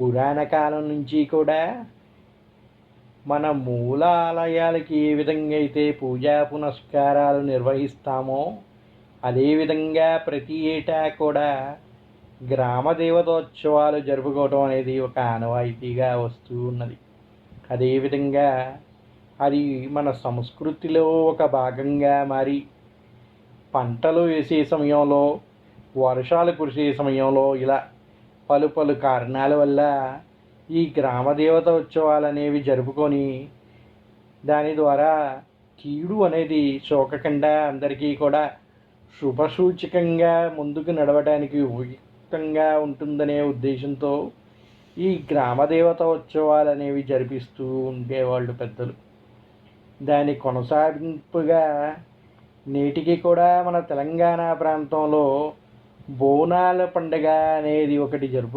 పురాణ కాలం నుంచి కూడా మన మూల ఆలయాలకి ఏ విధంగా అయితే పూజా పునస్కారాలు నిర్వహిస్తామో అదేవిధంగా ప్రతి ఏటా కూడా గ్రామ దేవతోత్సవాలు జరుపుకోవటం అనేది ఒక ఆనవాయితీగా వస్తూ ఉన్నది. అదేవిధంగా అది మన సంస్కృతిలో ఒక భాగంగా మారి పంటలు వేసే సమయంలో వర్షాలు కురిసే సమయంలో ఇలా పలు పలు కారణాల వల్ల ఈ గ్రామదేవత ఉత్సవాలు అనేవి జరుపుకొని దాని ద్వారా కీడు అనేది శోకకుండా అందరికీ కూడా శుభసూచకంగా ముందుకు నడవడానికి ఉపయుక్తంగా ఉంటుందనే ఉద్దేశంతో ఈ గ్రామదేవత ఉత్సవాలు అనేవి జరిపిస్తూ ఉండేవాళ్ళు పెద్దలు. దాని కొనసాగింపుగా నేటికి కూడా మన తెలంగాణ ప్రాంతంలో బోనాల పండుగ అనేది ఒకటి జరుపు